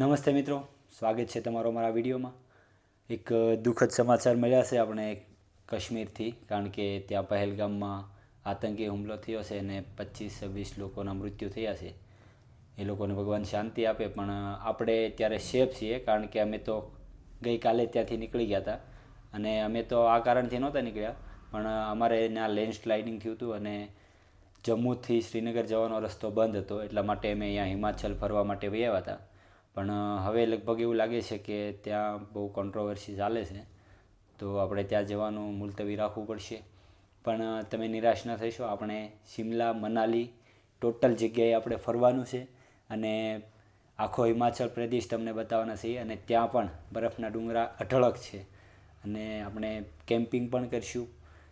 નમસ્તે મિત્રો, સ્વાગત છે તમારો અમારા વિડીયોમાં. એક દુઃખદ સમાચાર મળ્યા છે આપણે કાશ્મીરથી, કારણ કે ત્યાં પહેલગામમાં આતંકી હુમલો થયો છે અને પચીસ છવ્વીસ લોકોના મૃત્યુ થયા છે. એ લોકોને ભગવાન શાંતિ આપે, પણ આપણે ત્યારે સેફ છીએ, કારણ કે અમે તો ગઈકાલે ત્યાંથી નીકળી ગયા હતા. અને અમે તો આ કારણથી નહોતા નીકળ્યા, પણ અમારે એના લેન્ડસ્લાઇડિંગ થયું હતું અને જમ્મુથી શ્રીનગર જવાનો રસ્તો બંધ હતો, એટલા માટે અમે અહીંયા હિમાચલ ફરવા માટે વૈયા હતા. પણ હવે લગભગ એવું લાગે છે કે ત્યાં બહુ કોન્ટ્રોવર્સી ચાલે છે. તો આપણે ત્યાં જવાનું મુલતવી રાખવું પડશે. પણ તમે નિરાશ ન થશો આપણે શિમલા, મનાલી ટોટલ જગ્યાએ આપણે ફરવાનું છે અને આખો હિમાચલ પ્રદેશ તમને બતાવવાના છીએ અને ત્યાં પણ બરફના ડુંગરા અઢળક છે. અને આપણે કેમ્પિંગ પણ કરીશું.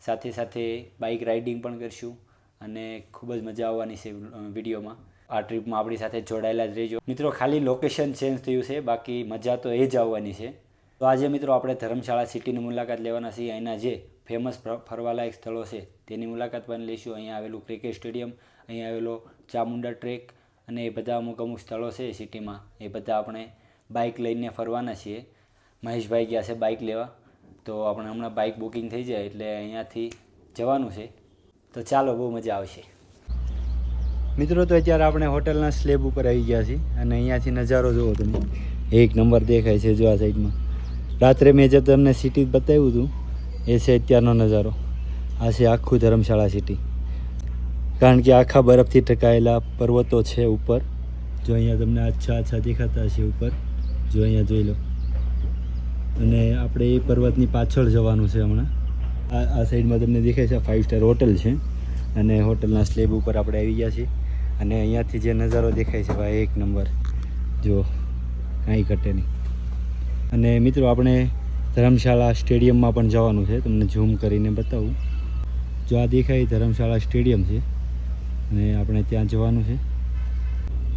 સાથે સાથે બાઇક રાઇડિંગ પણ કરીશું. અને ખૂબ જ મજા આવવાની છે વિડીયોમાં. આ ટ્રીપમાં આપણી સાથે જોડાયેલા જ રહેજો. મિત્રો, ખાલી લોકેશન ચેન્જ થયું છે, બાકી મજા તો એ જ આવવાની છે. તો આજે મિત્રો, આપણે ધર્મશાળા સિટીની મુલાકાત લેવાના છીએ. અહીંના જે ફેમસ ફરવાલાયક સ્થળો છે, તેની મુલાકાત પણ લઈશું. અહીંયા આવેલું ક્રિકેટ સ્ટેડિયમ અહીંયા આવેલો ચામુંડા ટ્રેક અને એ બધા અમુક અમુક સ્થળો છે સિટીમાં. એ બધા આપણે બાઇક લઈને ફરવાના છીએ. મહેશભાઈ ગયા છે બાઇક લેવા. તો આપણે હમણાં બાઇક બુકિંગ થઈ જાય એટલે અહીંયાથી જવાનું છે. તો ચાલો, બહુ મજા આવશે. મિત્રો, તો અત્યારે આપણે હોટલના સ્લેબ ઉપર આવી ગયા છીએ અને અહીંયાથી નજારો જુઓ તમે. એક નંબર દેખાય છે જો આ સાઈડમાં. રાત્રે મેં જે તમને સિટી બતાવ્યું હતું, એ છે અત્યારનો નજારો. આ છે આખું ધર્મશાળા સિટી કારણ કે આખા બરફથી ઢંકાયેલા પર્વતો છે ઉપર. જો અહીંયા તમને આછા આછા દેખાતા હશે ઉપર. જો અહીંયા જોઈ લો. અને આપણે એ પર્વતની પાછળ જવાનું છે હમણાં. આ આ સાઈડમાં તમને દેખાય છે ફાઇવ સ્ટાર હોટલ છે. અને હોટલના સ્લેબ ઉપર આપણે આવી ગયા છીએ. અને અહીંયાથી જે નજારો દેખાય છે ભાઈ, એક નંબર. જો, કાંઈ ઘટે નહીં. અને મિત્રો, આપણે ધર્મશાળા સ્ટેડિયમમાં પણ જવાનું છે. તમને ઝૂમ કરીને બતાવું. જો આ દેખાય, ધર્મશાળા સ્ટેડિયમ છે. અને આપણે ત્યાં જવાનું છે.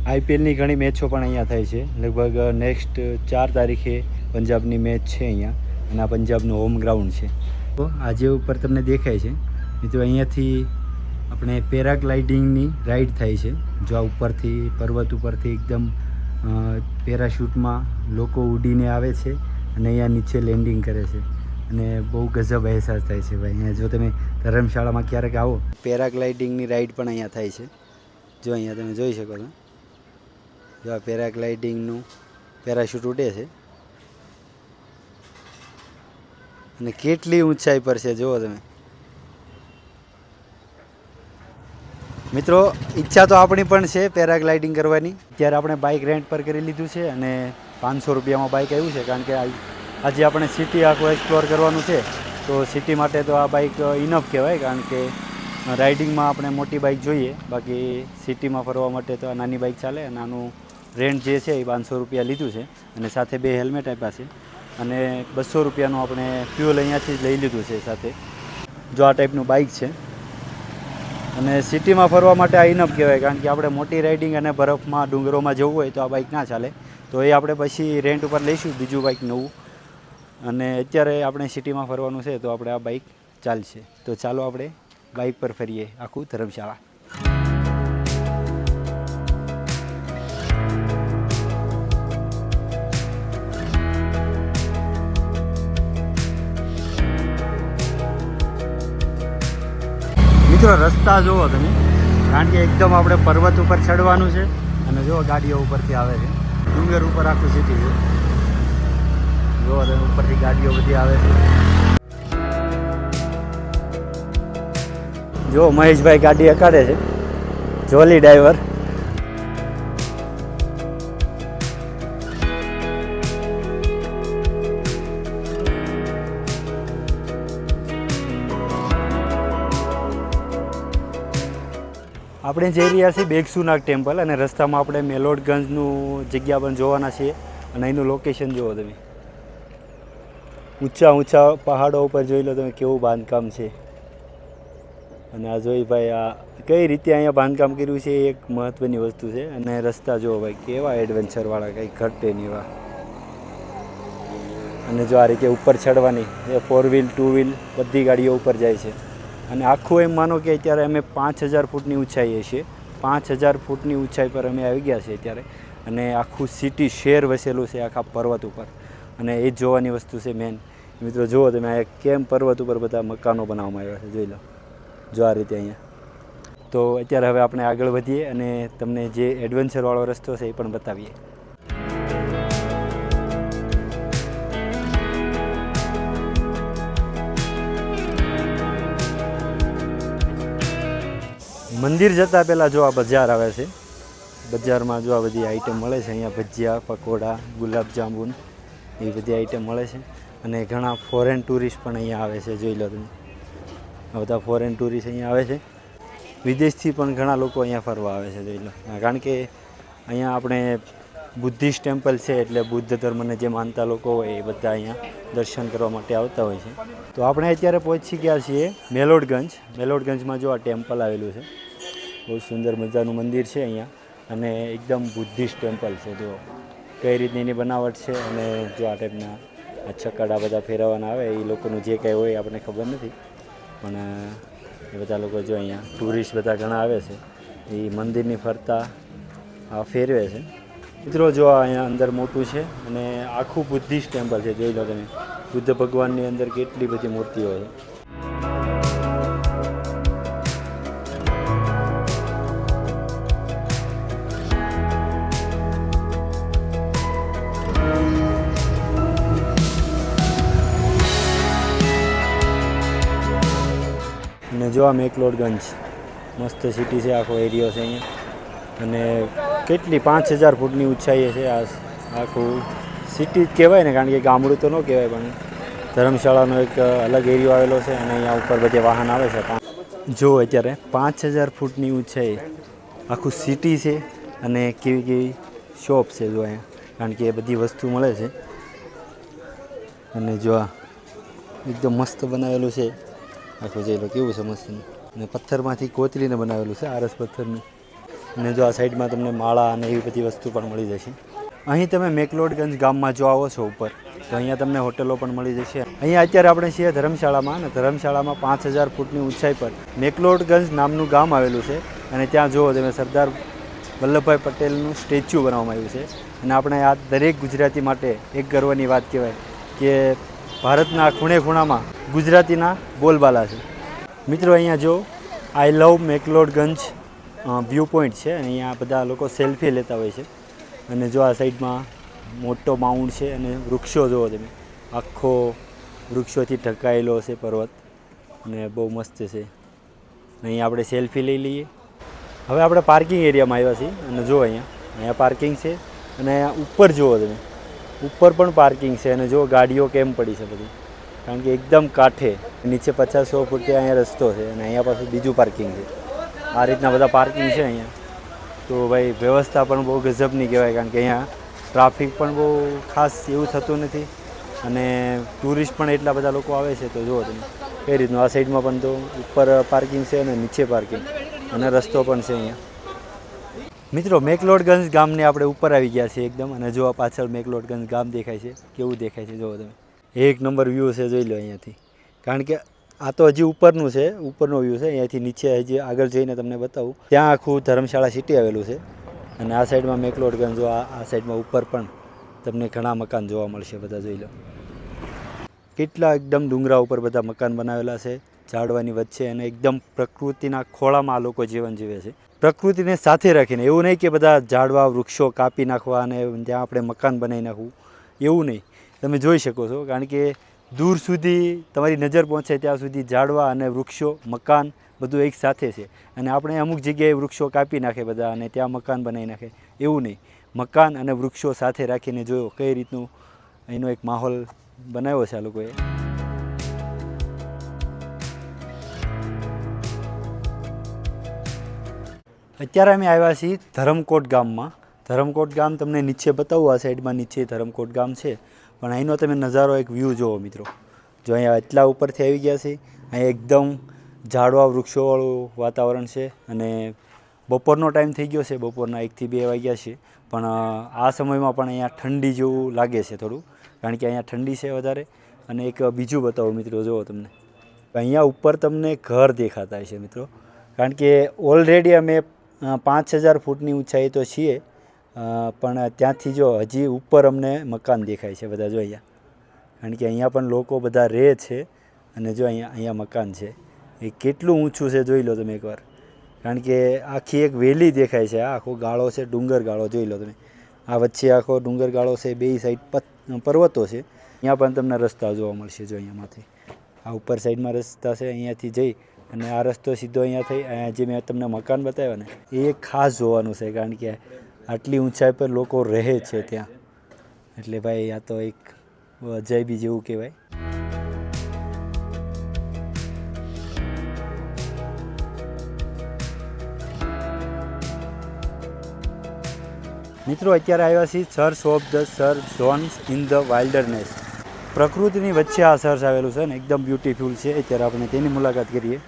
આઈપીએલની ઘણી મેચો પણ અહીંયા થાય છે. લગભગ નેક્સ્ટ ચાર તારીખે પંજાબની મેચ છે અહીંયા. અને આ પંજાબનું હોમ ગ્રાઉન્ડ છે. તો આજે ઉપર તમને દેખાય છે, મિત્રો, અહીંયાથી આપણે પેરાગ્લાઇડિંગની રાઈડ થાય છે. જો આ ઉપરથી, પર્વત ઉપરથી એકદમ પેરાશૂટમાં લોકો ઉડીને આવે છે અને અહીંયા નીચે લેન્ડિંગ કરે છે. અને બહુ ગજબ અહેસાસ થાય છે ભાઈ. અહીંયા જો તમે ધર્મશાળામાં ક્યારેક આવો, પેરાગ્લાઇડિંગની રાઈડ પણ અહીંયા થાય છે. જો અહીંયા તમે જોઈ શકો છો. જો આ પેરાગ્લાઇડિંગનું પેરાશૂટ ઉડે છે. અને કેટલી ઊંચાઈ પર છે, જુઓ તમે. મિત્રો, ઈચ્છા તો આપણી પણ છે પેરાગ્લાઇડિંગ કરવાની. ત્યારે આપણે બાઇક રેન્ટ પર કરી લીધું છે અને પાંચસો રૂપિયામાં બાઇક આવ્યું છે. કારણ કે આજે આપણે સિટી આખું એક્સપ્લોર કરવાનું છે. તો સિટી માટે તો આ બાઇક ઇનફ કહેવાય. કારણ કે રાઇડિંગમાં આપણે મોટી બાઇક જોઈએ. બાકી સિટીમાં ફરવા માટે તો આ નાની બાઇક ચાલે. અને આનું રેન્ટ જે છે એ પાંચસો રૂપિયા લીધું છે. અને સાથે બે હેલ્મેટ આપ્યા છે. અને બસો રૂપિયાનું આપણે ફ્યુઅલ અહીંયાથી જ લઈ લીધું છે સાથે. જો આ ટાઈપનું બાઇક છે. અને સિટીમાં ફરવા માટે આ ઇનફ કહેવાય, કારણ કે આપણે મોટી રાઇડિંગ અને બરફમાં, ડુંગરોમાં જવું હોય તો આ બાઇક ના ચાલે. તો એ આપણે પછી રેન્ટ ઉપર લઈશું બીજું બાઇક નવું. અને અત્યારે આપણે સિટીમાં ફરવાનું છે તો આપણે આ બાઇક ચાલશે. તો ચાલો આપણે બાઇક પર ફરીએ, આખું ધર્મશાળા. મિત્રો રસ્તા જુઓ તમે, કારણ કે એકદમ આપણે પર્વત ઉપર ચડવાનું છે અને જુઓ ગાડીઓ ઉપરથી આવે છે. ડુંગર ઉપર આખું સિટી છે. જુઓ તમે ઉપરથી ગાડીઓ બધી આવે છે. જો મહેશભાઈ ગાડી અકાળે છે. જોલી ડ્રાઈવર આપણે જઈ રહ્યા છીએ બેગસુનાગ ટેમ્પલ અને રસ્તામાં આપણે મેલોડગંજનું જગ્યા પણ જોવાના છીએ અને અહીંનું લોકેશન જુઓ તમે. ઊંચા ઊંચા પહાડો ઉપર જોઈ લો તમે કેવું બાંધકામ છે. અને આ જોઈ ભાઈ, આ કઈ રીતે અહીંયા બાંધકામ કર્યું છે એ એક મહત્ત્વની વસ્તુ છે. અને રસ્તા જુઓ ભાઈ, કેવા એડવેન્ચરવાળા કંઈ ઘટે નહીં એવા. અને જો આ રીતે ઉપર ચડવાની, એ ફોર વ્હીલ ટુ વ્હીલ બધી ગાડીઓ ઉપર જાય છે. અને આખું એમ માનો કે અત્યારે અમે પાંચ હજાર ફૂટની ઊંચાઈએ છીએ. પાંચ હજાર ફૂટની ઊંચાઈ પર અમે આવી ગયા છીએ અત્યારે. અને આખું સિટી શહેર વસેલું છે આખા પર્વત ઉપર. અને એ જોવાની વસ્તુ છે મેન મિત્રો, જુઓ તમે આ કેમ પર્વત ઉપર બધા મકાનો બનાવવામાં આવ્યા છે, જોઈ લો. જો આ રીતે અહીંયા. તો અત્યારે હવે આપણે આગળ વધીએ અને તમને જે એડવેન્ચરવાળો રસ્તો છે એ પણ બતાવીએ. મંદિર જતાં પહેલાં જો આ બજાર આવે છે. બજારમાં જો આ બધી આઈટમ મળે છે. અહીંયા ભજીયા, પકોડા ગુલાબજાંબુન એ બધી આઈટમ મળે છે. અને ઘણા ફોરેન ટુરિસ્ટ પણ અહીંયા આવે છે, જોઈ લો તમે. આ બધા ફોરેન ટુરિસ્ટ અહીંયા આવે છે. વિદેશથી પણ ઘણા લોકો અહીંયા ફરવા આવે છે, જોઈ લો. કારણ કે અહીંયા આપણે બુદ્ધિસ્ટ ટેમ્પલ છે એટલે બુદ્ધ ધર્મને જે માનતા લોકો હોય એ બધા અહીંયા દર્શન કરવા માટે આવતા હોય છે. તો આપણે અત્યારે પહોંચી ગયા છીએ મેલોડગંજ. મેલોડગંજમાં જો આ ટેમ્પલ આવેલું છે. બહુ સુંદર મજાનું મંદિર છે અહીંયા. અને એકદમ બુદ્ધિસ્ટ ટેમ્પલ છે. જો કઈ રીતની એની બનાવટ છે અને જો આ ટાઈપના આ ચકડા બધા ફેરવવાના આવે, એ લોકોનું જે કંઈ હોય આપણને ખબર નથી. પણ, એ બધા લોકો જો અહીંયા ટુરિસ્ટ બધા ઘણા આવે છે. એ મંદિરની ફરતા ફેરવે છે. મિત્રો, જો અહીંયા અંદર મોટું છે અને આખું બુદ્ધિસ્ટ ટેમ્પલ છે. જોઈ લો તમે. બુદ્ધ ભગવાનની અંદર કેટલી બધી મૂર્તિઓ છે. જો આ મેકલોડગંજ મસ્ત સિટી છે, આખો એરિયો છે અહીંયા. અને કેટલી, પાંચ હજાર ફૂટની ઊંચાઈએ છે આ આખું સિટી જ કહેવાય ને, કારણ કે ગામડું તો ન કહેવાય, પણ ધર્મશાળાનો એક અલગ એરિયો આવેલો છે અને અહીંયા ઉપર બધે વાહન આવે છે. જો અત્યારે પાંચ હજાર ફૂટની ઊંચાઈ, આખું સિટી છે અને કેવી કેવી શોપ છે જો અહીંયા, કારણ કે એ બધી વસ્તુ મળે છે. અને જો એકદમ મસ્ત બનાવેલું છે. આખું જોઈ લો કેવું છે મસ્ત અને પથ્થરમાંથી કોતરીને બનાવેલું છે આરસ પથ્થરનું. અને જો આ સાઈડમાં તમને માળા અને એવી બધી વસ્તુ પણ મળી જશે. અહીં તમે મેકલોડગંજ ગામમાં જો આવો છો ઉપર, તો અહીંયા તમને હોટલો પણ મળી જશે. અહીંયા અત્યારે આપણે છીએ ધર્મશાળામાં અને ધર્મશાળામાં પાંચ હજાર ફૂટની ઊંચાઈ પર મેકલોડગંજ નામનું ગામ આવેલું છે. અને ત્યાં જુઓ તમે સરદાર વલ્લભભાઈ પટેલનું સ્ટેચ્યુ બનાવવામાં આવ્યું છે. અને આપણે આ દરેક ગુજરાતી માટે એક ગર્વની વાત કહેવાય કે ભારતના ખૂણે ખૂણામાં ગુજરાતીના બોલબાલા છે. મિત્રો, અહીંયા જો I love McLeodganj view point છે અને અહીંયા બધા લોકો સેલ્ફી લેતા હોય છે. અને જો આ સાઈડમાં મોટો માઉન્ટ છે અને વૃક્ષો જુઓ તમે. આખો વૃક્ષોથી ઢંકાયેલો છે પર્વત અને બહુ મસ્ત છે. અહીં આપણે સેલ્ફી લઈ લઈએ. હવે આપણે પાર્કિંગ એરિયામાં આવ્યા છીએ અને જુઓ અહીંયા અહીંયા પાર્કિંગ છે અને ઉપર જુઓ તમે. ઉપર પણ પાર્કિંગ છે અને જો ગાડીઓ કેમ પડી છે બધી? કારણ કે એકદમ કાંઠે, નીચે પચાસ સો ફૂટ અહીંયા રસ્તો છે અને અહીંયા પાછું બીજું પાર્કિંગ છે. આ રીતના બધા પાર્કિંગ છે અહીંયા. તો ભાઈ, વ્યવસ્થા પણ બહુ ગજબની કહેવાય કારણ કે અહીંયા ટ્રાફિક પણ બહુ ખાસ એવું થતું નથી અને ટુરિસ્ટ પણ એટલા બધા લોકો આવે છે. તો જુઓ તમે, એ રીતનું આ સાઈડમાં પણ તો ઉપર પાર્કિંગ છે અને નીચે પાર્કિંગ અને રસ્તો પણ છે અહીંયા. મિત્રો, મેકલોડગંજ ગામને આપણે ઉપર આવી ગયા છીએ એકદમ અને જો આ પાછળ મેકલોડગંજ ગામ દેખાય છે. કેવું દેખાય છે જુઓ તમે. એક નંબર વ્યૂ છે, જોઈ લો અહીંયાથી. કારણ કે આ તો હજી ઉપરનું છે, ઉપરનો વ્યૂ છે, અહીંયાથી નીચે હજી આગળ જઈને તમને બતાવું. ત્યાં આખું ધર્મશાળા સિટી આવેલું છે અને આ સાઈડમાં મેકલોડગંજ, જો આ સાઈડમાં ઉપર પણ તમને ઘણા મકાન જોવા મળશે, બધા જોઈ લો. કેટલા એકદમ ડુંગરા ઉપર બધા મકાન બનાવેલા છે, ઝાડવાની વચ્ચે અને એકદમ પ્રકૃતિના ખોળામાં આ લોકો જીવન જીવે છે. પ્રકૃતિને સાથે રાખીને. એવું નહીં કે બધા ઝાડવા, વૃક્ષો કાપી નાખવા અને ત્યાં આપણે મકાન બનાવી નાખવું. એવું નહીં. તમે જોઈ શકો છો. કારણ કે દૂર સુધી તમારી નજર પહોંચે ત્યાં સુધી ઝાડવા અને વૃક્ષો, મકાન બધું એક સાથે છે. અને આપણે અમુક જગ્યાએ વૃક્ષો કાપી નાખે બધા અને ત્યાં મકાન બનાવી નાખે. એવું નહીં. મકાન અને વૃક્ષો સાથે રાખીને જોયો કઈ રીતનું એનો એક માહોલ બનાવ્યો છે આ લોકોએ. અત્યારે અમે આવ્યા છીએ ધરમકોટ ગામમાં. ધરમકોટ ગામ તમને નીચે બતાવું, આ સાઈડમાં નીચે ધરમકોટ ગામ છે. પણ અહીંનો તમે નજારો, એક વ્યૂ જુઓ મિત્રો. જો અહીંયા એટલા ઉપરથી આવી ગયા છે, અહીંયા એકદમ ઝાડવા વૃક્ષોવાળું વાતાવરણ છે અને બપોરનો ટાઈમ થઈ ગયો છે, બપોરના એકથી બે વાગ્યા છે. પણ આ સમયમાં પણ અહીંયા ઠંડી જેવું લાગે છે થોડું, કારણ કે અહીંયા ઠંડી છે વધારે. અને એક બીજું બતાવો મિત્રો જુઓ તમને. અહીંયા ઉપર તમને ઘર દેખાતા છે મિત્રો. કારણ કે ઓલરેડી અમે પાંચ હજાર ફૂટની ઊંચાઈ તો છીએ પણ ત્યાંથી જો હજી ઉપર અમને મકાન દેખાય છે બધા જો અહીંયા. કારણ કે અહીંયા પણ લોકો બધા રહે છે અને જો અહીંયા અહીંયા મકાન છે. એ કેટલું ઊંચું છે જોઈ લો તમે એકવાર. કારણ કે આખી એક વેલી દેખાય છે આખો ગાળો છે, ડુંગર ગાળો જોઈ લો તમે. આ વચ્ચે આખો ડુંગર ગાળો છે બે સાઈડ પર્વતો છે. અહીંયા પણ તમને રસ્તા જોવા મળશે જો અહીંયામાંથી આ ઉપર સાઈડમાં રસ્તા છે, અહીંયાથી જઈ અને આ રસ્તો સીધો અહીંયા થઈ, અહીંયા જે મેં તમને મકાન બતાવ્યા ને, એ ખાસ જોવાનું છે, કારણ કે આટલી ઊંચાઈ પર લોકો રહે છે ત્યાં. એટલે ભાઈ, આ તો એક અજાયબી જેવું કહેવાય. મિત્રો, અત્યારે આવ્યા છીએ church of the St John's in the wilderness પ્રકૃતિની વચ્ચે આ ચર્ચ આવેલું છે ને, એકદમ બ્યુટીફુલ છે. અત્યારે આપણે તેની મુલાકાત કરીએ.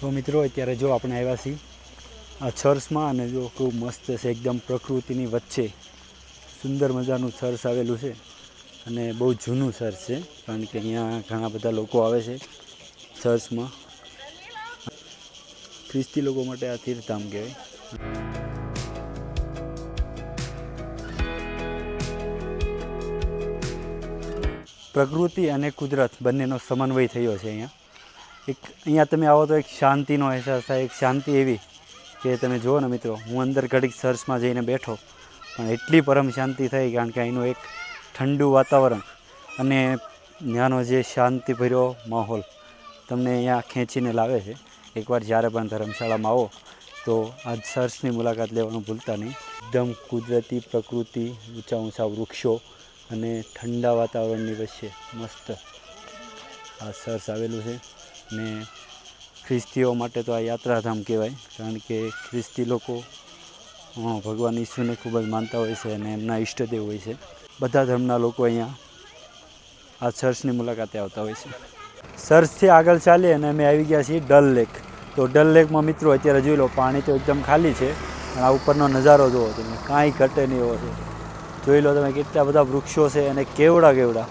તો મિત્રો, અત્યારે જો આપણે આવ્યા છીએ, આ છર્સમાં અને જો ખૂબ મસ્ત છે, એકદમ પ્રકૃતિની વચ્ચે સુંદર મજાનું છર્સ આવેલું છે અને બહુ જૂનું છર્સ છે, કારણ કે અહીંયા ઘણા બધા લોકો આવે છે ચર્ચમાં ખ્રિસ્તી લોકો માટે આ તીર્થધામ કહેવાય. પ્રકૃતિ અને કુદરત બંનેનો સમન્વય થયો છે અહીંયા. એક અહીંયા તમે આવો તો એક શાંતિનો અહેસાસ થાય, એક શાંતિ એવી કે તમે જુઓ ને મિત્રો, હું અંદર ઘડીક સર્ચમાં જઈને બેઠો, પણ એટલી પરમ શાંતિ થઈ કારણ કે અહીંનું એક ઠંડુ વાતાવરણ અને ત્યાંનો જે શાંતિભર્યો માહોલ તમને અહીંયા ખેંચીને લાવે છે. એકવાર જ્યારે પણ ધર્મશાળામાં આવો, તો આ સર્ચની મુલાકાત લેવાનું ભૂલતા નહીં. એકદમ કુદરતી પ્રકૃતિ, ઊંચા ઊંચા વૃક્ષો અને ઠંડા વાતાવરણની વચ્ચે મસ્ત આ સર્ચ આવેલું છે. ને ખ્રિસ્તીઓ માટે તો આ યાત્રાધામ કહેવાય, કારણ કે ખ્રિસ્તી લોકો ભગવાન ઈસુને ખૂબ જ માનતા હોય છે અને એમના ઈષ્ટદેવ હોય છે. બધા ધર્મના લોકો અહીંયા આ ચર્ચની મુલાકાતે આવતા હોય છે. ચર્ચથી આગળ ચાલીએ અને અમે આવી ગયા છીએ ડલ લેક. તો ડલ લેકમાં મિત્રો અત્યારે જોઈ લો, પાણી તો એકદમ ખાલી છે, પણ આ ઉપરનો નજારો જુઓ તમે, કાંઈ ઘટે નહીં એવો છે. જોઈ લો તમે કેટલા બધા વૃક્ષો છે અને કેવડા કેવડા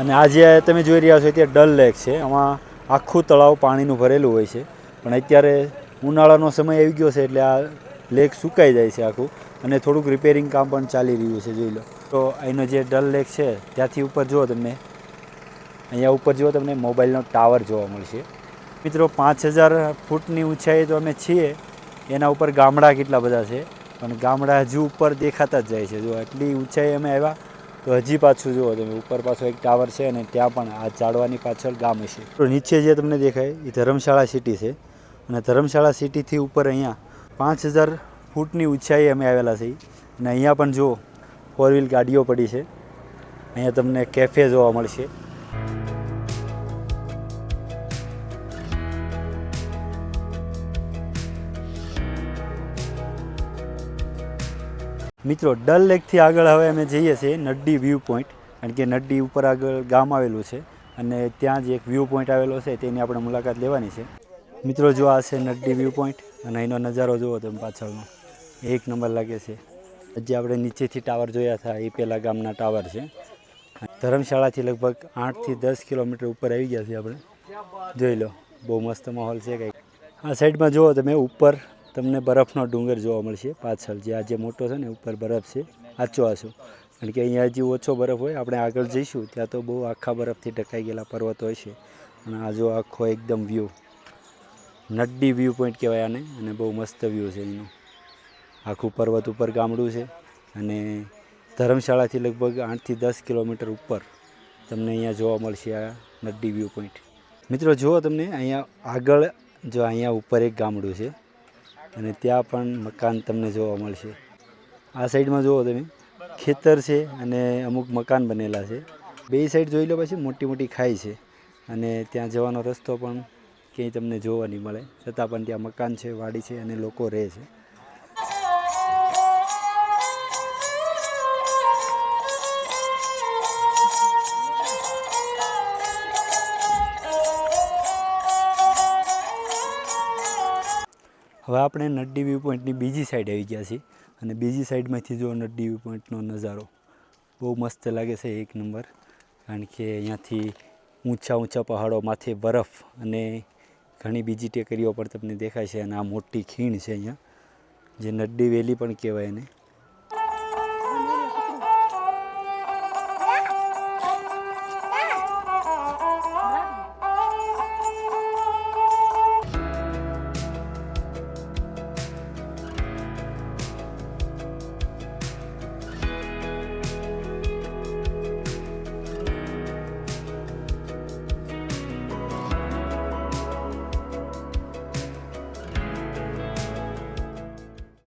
અને આ જે તમે જોઈ રહ્યા છો ત્યાં ડલ લેક છે, આમાં આખું તળાવ પાણીનું ભરેલું હોય છે. પણ અત્યારે ઉનાળાનો સમય આવી ગયો છે એટલે આ લેક સુકાઈ જાય છે આખું. અને થોડુંક રિપેરિંગ કામ પણ ચાલી રહ્યું છે, જોઈ લો. તો અહીંનો જે ડલ લેક છે, ત્યાંથી ઉપર જુઓ તમને. અહીંયા ઉપર જુઓ તમને મોબાઈલનો ટાવર જોવા મળશે. મિત્રો, પાંચ હજાર ફૂટની ઊંચાઈએ તો અમે છીએ. એના ઉપર ગામડા કેટલા બધા છે. પણ ગામડા હજુ ઉપર દેખાતા જ જાય છે. જો આટલી ઊંચાઈ અમે આવ્યા તો હજી પાછું જુઓ તમે, ઉપર પાછો એક ટાવર છે અને ત્યાં પણ આ ઝાડવાની પાછળ ગામ હશે. તો નીચે જે તમને દેખાય એ ધર્મશાળા સિટી છે. અને ધર્મશાળા સિટીથી ઉપર અહીંયા પાંચ હજાર ફૂટની ઊંચાઈએ અમે આવેલા છીએ. અને અહીંયા પણ જુઓ ફોર વ્હીલ ગાડીઓ પડી છે. અહીંયા તમને કેફે જોવા મળશે. મિત્રો, ડલ લેકથી આગળ હવે અમે જઈએ છીએ નડ્ડી વ્યૂ પોઈન્ટ, કારણ કે નડ્ડી ઉપર આગળ ગામ આવેલું છે અને ત્યાં જ એક વ્યૂ પોઈન્ટ આવેલો છે, તેની આપણે મુલાકાત લેવાની છે. મિત્રો, જો આ છે નડ્ડી વ્યૂ પોઈન્ટ અને અહીંનો નજારો જુઓ તમે પાછળનો. એક નંબર લાગે છે. જે આપણે નીચેથી ટાવર જોયા હતા, એ પહેલાં ગામના ટાવર છે. ધર્મશાળાથી લગભગ આઠથી દસ કિલોમીટર ઉપર આવી ગયા છીએ આપણે. જોઈ લો, બહુ મસ્ત માહોલ છે કંઈક. આ સાઈડમાં જુઓ તમે, ઉપર તમને બરફનો ડુંગર જોવા મળશે પાછળ, જે આ જે મોટો છે ને, ઉપર બરફ છે આચો આછો. કારણ કે અહીંયા હજી ઓછો બરફ હોય, આપણે આગળ જઈશું, ત્યાં તો બહુ આખા બરફથી ઢકાઈ ગયેલા પર્વતો હોય છે અને આ જો આખો એકદમ વ્યૂ નડ્ડી વ્યૂ પોઈન્ટ કહેવાય આને, અને બહુ મસ્ત વ્યૂ છે એનું આખું પર્વત ઉપર ગામડું છે, અને ધર્મશાળાથી લગભગ આઠથી દસ કિલોમીટર ઉપર તમને અહીંયા જોવા મળશે આ નડ્ડી વ્યૂ પોઈન્ટ મિત્રો, જુઓ તમને, અહીંયા આગળ, જો અહીંયા ઉપર એક ગામડું છે અને ત્યાં પણ મકાન તમને જોવા મળશે. આ સાઈડમાં જુઓ તમે, ખેતર છે અને અમુક મકાન બનેલા છે. બે સાઈડ જોઈ લો પછી મોટી મોટી ખાઈ છે. અને ત્યાં જવાનો રસ્તો પણ ક્યાંય તમને જોવા નહીં મળે. છતાં પણ ત્યાં મકાન છે, વાડી છે અને લોકો રહે છે. હવે આપણે નડ્ડી વ્યૂ પોઈન્ટની બીજી સાઈડ આવી ગયા છીએ અને બીજી સાઈડમાંથી જો નડ્ડી વ્યૂ પોઈન્ટનો નજારો બહુ મસ્ત લાગે છે એક નંબર. કારણ કે અહીંયાથી ઊંચા ઊંચા પહાડો માથે બરફ અને ઘણી બીજી ટેકરીઓ પણ તમને દેખાય છે અને આ મોટી ખીણ છે અહીંયા, જે નડ્ડી વેલી પણ કહેવાય એને.